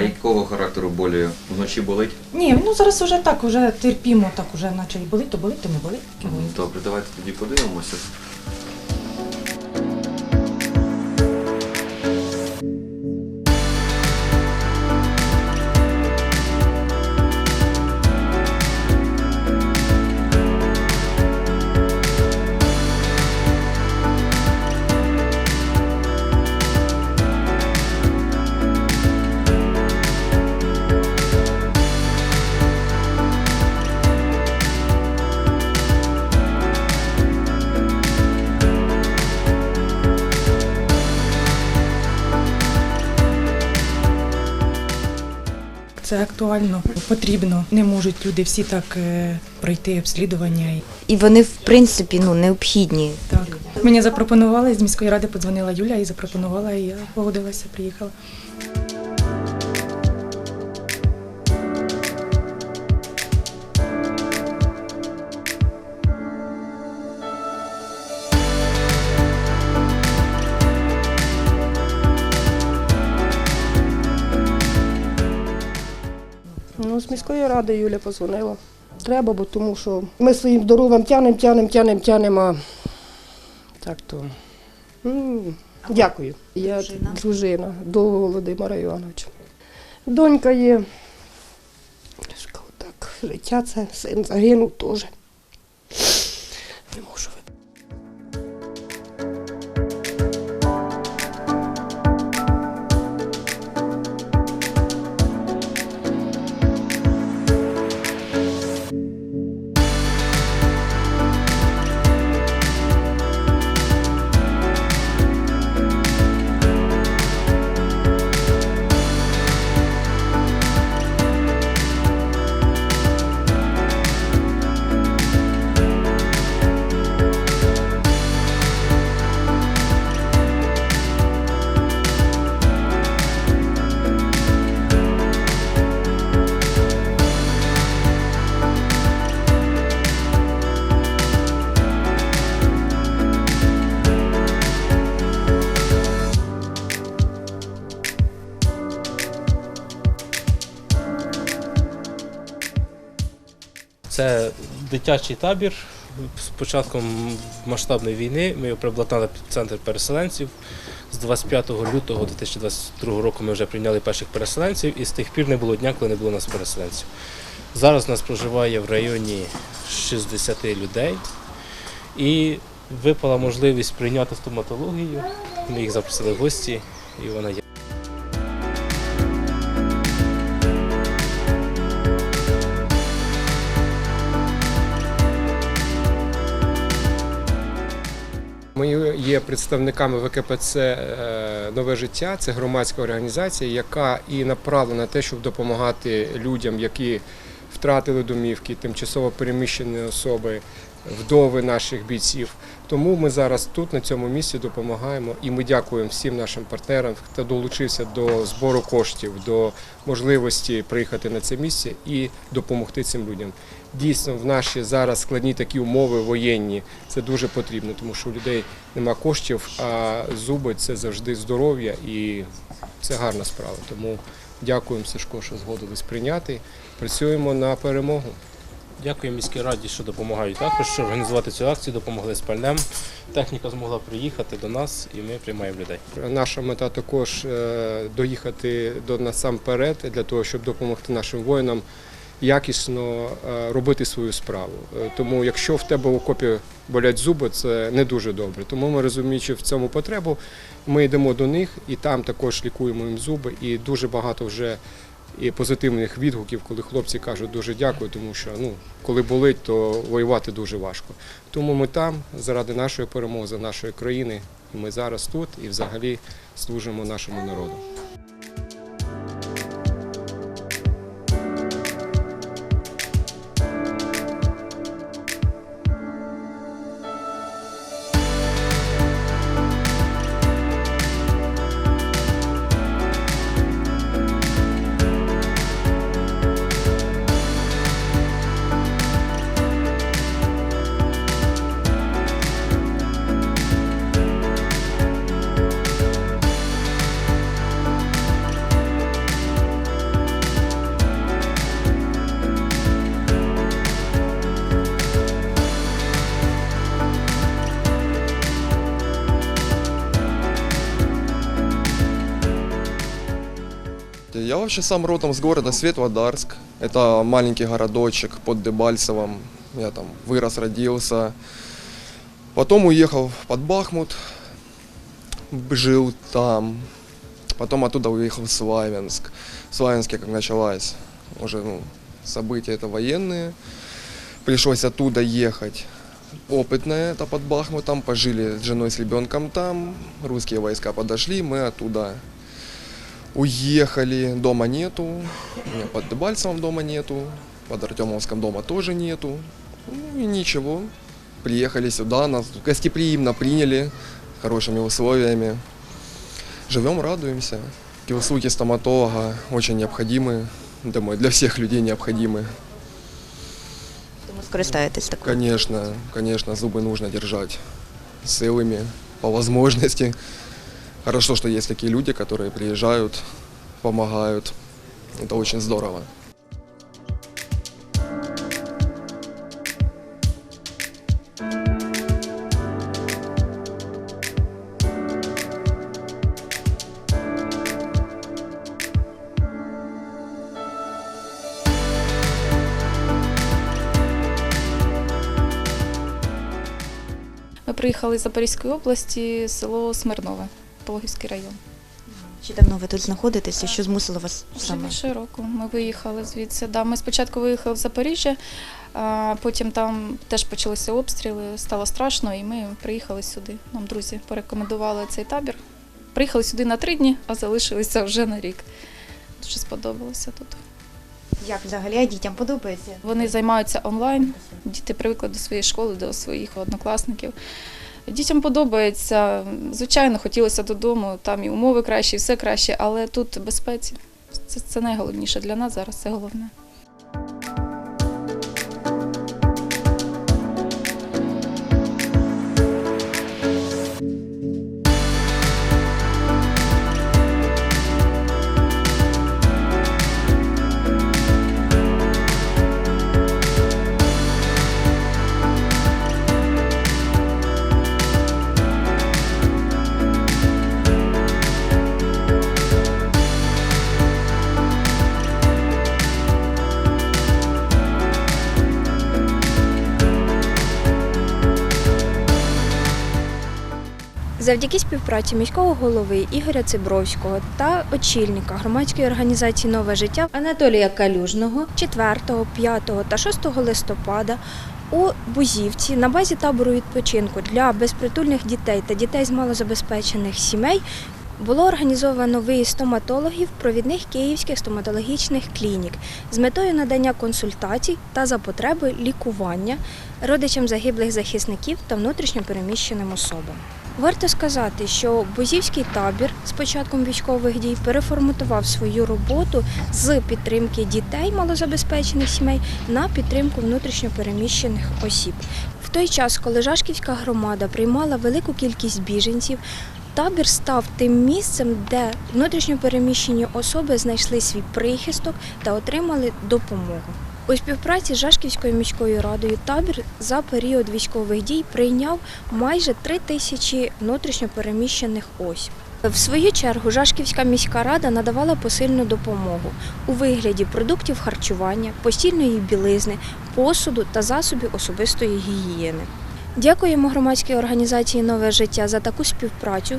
якого характеру болі? Вночі болить? Ні, ну зараз вже так, вже терпімо, так уже наче і болить, то болить, то не болить. Добре, давайте тоді подивимося. Це актуально, потрібно. Не можуть люди всі так е, пройти обслідування. І вони, в принципі, ну, необхідні. Так. Мені запропонували з міської ради, подзвонила Юля і запропонувала, і я погодилася, приїхала. Ну, з міської ради Юля позвонила. Треба, бо тому що ми своїм здоров'ям тянемо, тянемо, тянемо, тянемо. а Так то. м, Дякую. Я Дружина. дружина до Володимира Івановича. Донька є. Так, життя це син загинув теж. Не можу. Це дитячий табір. З початком масштабної війни ми його приобладнали під центр переселенців. З 25 лютого 2022 року ми вже прийняли перших переселенців і з тих пір не було дня, коли не було нас переселенців. Зараз нас проживає в районі 60 людей і випала можливість прийняти стоматологію. Ми їх запросили в гості і вона є. Ми є представниками ВКПЦ е, Нове життя. Це громадська організація, яка і направлена на те, щоб допомагати людям, які втратили домівки, тимчасово переміщені особи, вдови наших бійців. Тому ми зараз тут, на цьому місці, допомагаємо і ми дякуємо всім нашим партнерам, хто долучився до збору коштів, до можливості приїхати на це місце і допомогти цим людям. Дійсно, в наші зараз складні такі умови воєнні. Це дуже потрібно, тому що у людей нема коштів, а зуби це завжди здоров'я і це гарна справа. Тому дякуємо Сашко, що згодились прийняти. Працюємо на перемогу. Дякую міській раді, що допомагають також, що організувати цю акцію, допомогли з пальнем. Техніка змогла приїхати до нас і ми приймаємо людей. Наша мета також е, доїхати до насамперед для того, щоб допомогти нашим воїнам якісно е, робити свою справу. Е, Тому, якщо в тебе в окопі болять зуби, це не дуже добре. Тому ми розуміючи в цьому потребу, ми йдемо до них і там також лікуємо їм зуби. І дуже багато вже і позитивних відгуків, коли хлопці кажуть дуже дякую, тому що ну коли болить, то воювати дуже важко. Тому ми там заради нашої перемоги, нашої країни. Ми зараз тут і взагалі служимо нашому народу. Вообще сам родом с города Светлодарск. Это маленький городочек под Дебальцевым. Я там вырос, родился. Потом уехал под Бахмут, жил там. Потом оттуда уехал в Славянск. В Славянске, как началась уже ну, события это военные, пришлось оттуда ехать. Опытное это под Бахмутом, пожили с женой, с ребенком там, русские войска подошли, мы оттуда уехали, дома нету, у меня под Дебальцевым дома нету, под Артемовском дома тоже нету. Ну и ничего, приехали сюда, нас гостеприимно приняли, хорошими условиями. Живем, радуемся. И услуги стоматолога очень необходимы, думаю, для всех людей необходимы. Тому скористаєтесь такою. Конечно, конечно, зубы нужно держать целыми по возможности. Хорошо, что есть такие люди, которые приезжают, помогают. Это очень здорово. Ми приїхали з Запорізької області, село Смирнове, Пологівський район. Чи давно ви тут знаходитеся? Що змусило вас Вже саме? більше року ми виїхали звідси. Да, ми спочатку виїхали в Запоріжжя, а потім там теж почалися обстріли, стало страшно, і ми приїхали сюди. Нам друзі порекомендували цей табір. Приїхали сюди на три дні, а залишилися вже на рік. Дуже сподобалося тут. Як взагалі а дітям подобається? Вони займаються онлайн. Діти привикли до своєї школи, до своїх однокласників. Дітям подобається. Звичайно, хотілося додому, там і умови кращі, і все краще, але тут безпеці. Це, це найголовніше для нас зараз, це головне. Завдяки співпраці міського голови Ігоря Цибровського та очільника громадської організації Нове життя Анатолія Калюжного 4, 5 та 6 листопада у Бузівці на базі табору відпочинку для безпритульних дітей та дітей з малозабезпечених сімей було організовано виїзд стоматологів провідних київських стоматологічних клінік з метою надання консультацій та за потреби лікування родичам загиблих захисників та внутрішньопереміщеним особам. Варто сказати, що Бузівський табір з початком військових дій переформатував свою роботу з підтримки дітей малозабезпечених сімей на підтримку внутрішньопереміщених осіб. В той час, коли Жашківська громада приймала велику кількість біженців, табір став тим місцем, де внутрішньопереміщені особи знайшли свій прихисток та отримали допомогу. У співпраці з Жашківською міською радою табір за період військових дій прийняв майже три тисячі внутрішньопереміщених осіб. В свою чергу Жашківська міська рада надавала посильну допомогу у вигляді продуктів харчування, постільної білизни, посуду та засобів особистої гігієни. Дякуємо громадській організації Нове життя за таку співпрацю,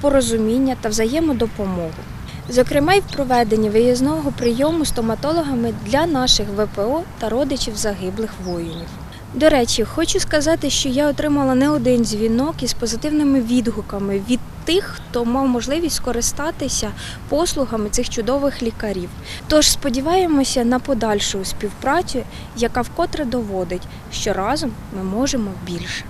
порозуміння та взаємодопомогу. Зокрема, й в проведенні виїзного прийому стоматологами для наших ВПО та родичів загиблих воїнів. До речі, хочу сказати, що я отримала не один дзвінок із позитивними відгуками від тих, хто мав можливість скористатися послугами цих чудових лікарів. Тож сподіваємося на подальшу співпрацю, яка вкотре доводить, що разом ми можемо більше.